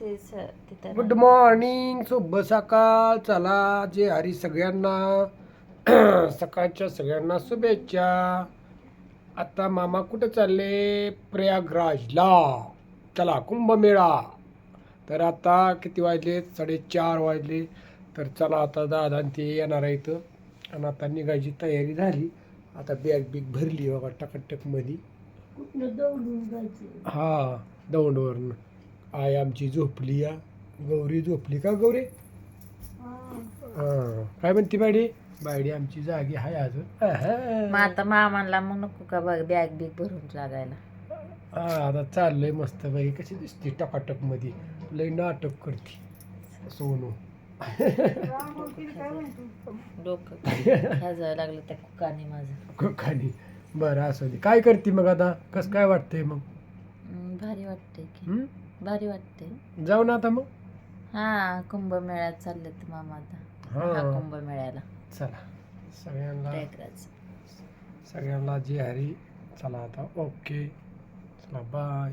ते स- तिथं गुड मॉर्निंग शुभ सकाळ. चला जे हरी सगळ्यांना. सकाळच्या सगळ्यांना शुभेच्छा. आता मामा कुठे चालले? प्रयागराजला. चला कुंभमेळा. तर आता किती वाजले? साडेचार वाजले. तर चला आता दादा आणि ते येणार आहे इथं आणि आता निघायची तयारी झाली. आता बॅग बिग भरली बघा टकटकमध्ये हा दौंडवरनं. आई आमची झोपली या. गौरी झोपली का गौरी? हा. काय म्हणते बायडी? बायडी आमची जागी आहे अजून. मग. आता मामाला मग नको का बघ बॅग बिग भरून लागायला. हा आता चाललंय मस्त बाई. कशी दिसते टकाटकमध्ये लय नाटक करते. सोनू. डोकं खाजायला लागलं त्या कुकाने माझं. बरं असं दे. काय करते मग आता? कसं काय वाटतंय मग? हम्म, भारी वाटते की. हं? भारी वाटते जाऊ ना आता मग. हा कुंभमेळ्यात चालले तर मामा आता. हा. हा कुंभमेळ्याला. चला. सगळ्यांना प्रयागराज. सगळ्यांना जी हरी. चला आता. ओके. चला बाय